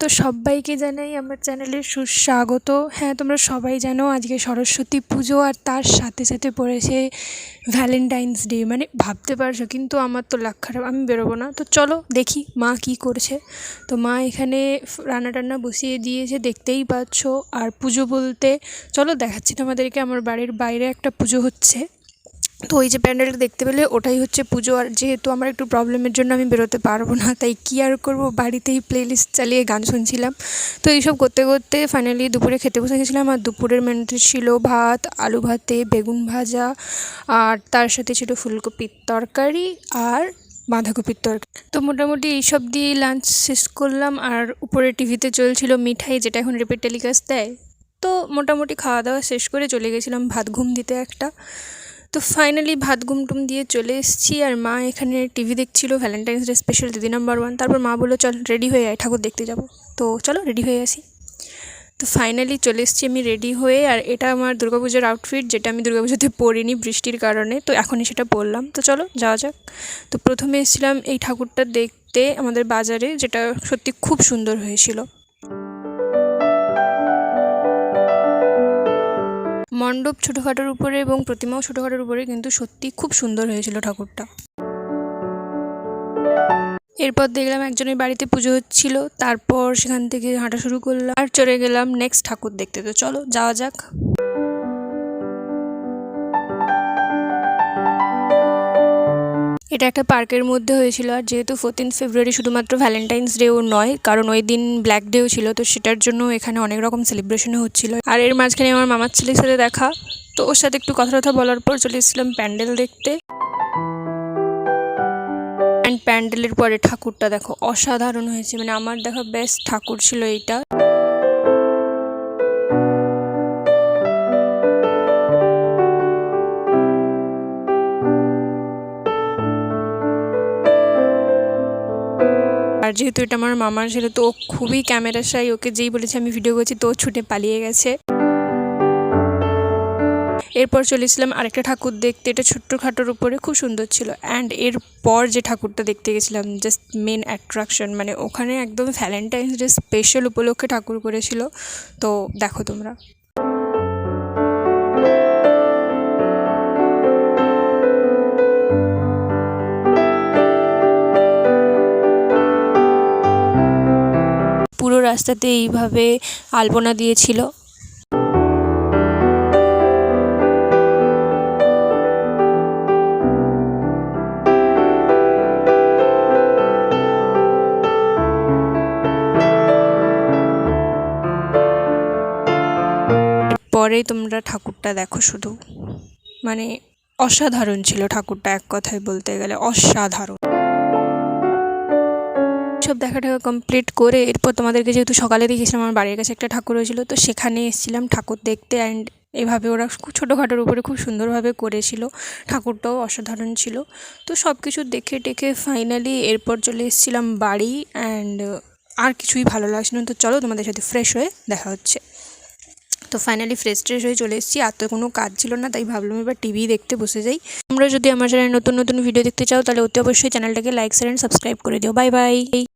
তো সবাইকে জানাই আমার চ্যানেলে সুস্বাগত। হ্যাঁ তোমরা সবাই জানো আজকে সরস্বতী পুজো আর তার সাথে সাথে পড়েছে ভ্যালেন্টাইন্স ডে মানে ভাবতে পারছ, কিন্তু আমার তো লাখ খারাপ, আমি বেরোবো না। তো চলো দেখি মা কী করছে। তো মা এখানে রান্না টান্না বসিয়ে দিয়েছে, দেখতেই পাচ্ছ। আর পুজো বলতে, চলো দেখাচ্ছি তোমাদেরকে, আমার বাড়ির বাইরে একটা পুজো হচ্ছে। তো ওই যে প্যান্ডেলটা দেখতে পেলে ওটাই হচ্ছে পুজো। আর যেহেতু আমার একটু প্রবলেমের জন্য আমি বেরোতে পারব না, তাই কী আর করব? বাড়িতেই প্লেলিস্ট চালিয়ে গান শুনছিলাম। তো এইসব করতে করতে ফাইনালি দুপুরে খেতে বসে গেছিলাম, আর দুপুরের মেনুতে ছিল ভাত, আলু ভাতে, বেগুন ভাজা, আর তার সাথে ছিল ফুলকপির তরকারি আর বাঁধাকপির তরকারি। তো মোটামুটি এইসব দিয়েই লাঞ্চ শেষ করলাম, আর উপরে টিভিতে চলছিল মিঠাই, যেটা এখন রিপিট টেলিকাস্ট দেয়। তো মোটামুটি খাওয়া দাওয়া শেষ করে চলে গেছিলাম ভাত ঘুম দিতে একটা। তো ফাইনালি ভাত ঘুম টুম দিয়ে চলে এসেছি আর মা এখানে টিভি দেখছিল ভ্যালেন্টাইন্স ডে স্পেশাল দিদি নাম্বার ওয়ান তারপর মা বলল, চল রেডি হয়ে আয়, ঠাকুর দেখতে যাব। তো চলো রেডি হয়ে আসি। তো ফাইনালি চলে এসেছি আমি রেডি হয়ে আর এটা আমার দুর্গাপুজোর আউটফিট যেটা আমি দুর্গাপুজোতে পরিনি বৃষ্টির কারণে, তো এখনই সেটা পরলাম। তো চলো যাওয়া যাক। তো প্রথমে এসেছিলাম এই ঠাকুরটা দেখতে আমাদের বাজারে, যেটা সত্যি খুব সুন্দর হয়েছিল। মণ্ডপ ছোটোখাটোর উপরে এবং প্রতিমাও ছোটোখাটোর উপরে কিন্তু সত্যি খুব সুন্দর হয়েছিল ঠাকুরটা। এরপর দেখলাম একজনের বাড়িতে পুজো হচ্ছিল, তারপর সেখান থেকে হাঁটা শুরু করলাম আর চলে গেলাম নেক্সট ঠাকুর দেখতে। তো চলো, যাওয়া যাক। এটা একটা পার্কের মধ্যে হয়েছিল আর যেহেতু ফোরটিন ফেব্রুয়ারি শুধুমাত্র ভ্যালেন্টাইন্স ডেও নয়, কারণ ওই দিন ব্ল্যাক ডেও ছিল, তো সেটার জন্য এখানে অনেক রকম সেলিব্রেশনও হচ্ছিল। আর এর মাঝখানে আমার মামার ছেলের সাথে দেখা, তো ওর সাথে একটু কথা কথা বলার পর চলে এসেছিলাম প্যান্ডেল দেখতে। অ্যান্ড প্যান্ডেলের পরে ঠাকুরটা দেখো, অসাধারণ হয়েছে মানে আমার দেখা বেস্ট ঠাকুর ছিল এইটা। আর যেহেতু এটা আমার মামার ছিল তো ও খুবই ক্যামেরা সাই ওকে যেই বলেছে আমি ভিডিও করছি, তো ছুটে পালিয়ে গেছে। এরপর চলেছিলাম আরেকটা ঠাকুর দেখতে, এটা ছোট্ট খাটোর উপরে, খুব সুন্দর ছিল। অ্যান্ড এরপর যে ঠাকুরটা দেখতে গেছিলাম জাস্ট মেন অ্যাট্রাকশন মানে ওখানে একদম ভ্যালেন্টাইন্স ডে স্পেশাল উপলক্ষে ঠাকুর করেছিল। তো দেখো তোমরা। রাস্তাতে এইভাবে আলপনা দিয়েছিল। পরে তোমরা ঠাকুরটা দেখো শুধু। মানে অসাধারণ ছিল ঠাকুরটা এক কথায় বলতে গেলে, অসাধারণ। সব দেখা টাকা কমপ্লিট করে এরপর তোমাদেরকে যেহেতু সকালে দেখেছিলাম, আমার বাড়ির কাছে একটা ঠাকুর হয়েছিল, তো সেখানে এসেছিলাম ঠাকুর দেখতে অ্যান্ড এভাবে ওরা ছোটোখাটোর উপরে খুব সুন্দরভাবে করেছিল। ঠাকুরটাও অসাধারণ ছিল। তো সব কিছু দেখে টেখে ফাইনালি এরপর চলে এসেছিলাম বাড়ি অ্যান্ড আর কিছুই ভালো লাগছিল না। তো চলো তোমাদের সাথে ফ্রেশ হয়ে দেখা হচ্ছে। তো ফাইনালি ফ্রেশ ট্রেশ হয়ে চলে এসেছি, আর তো কোনো কাজ ছিল না, তাই ভাবলাম এবার টিভি দেখতে বসে যাই। তোমরা যদি আমার চ্যানেলে নতুন নতুন ভিডিও দেখতে চাও, তাহলে অতি অবশ্যই চ্যানেলটাকে লাইক শেয়ার সাবস্ক্রাইব করে দিও। Bye bye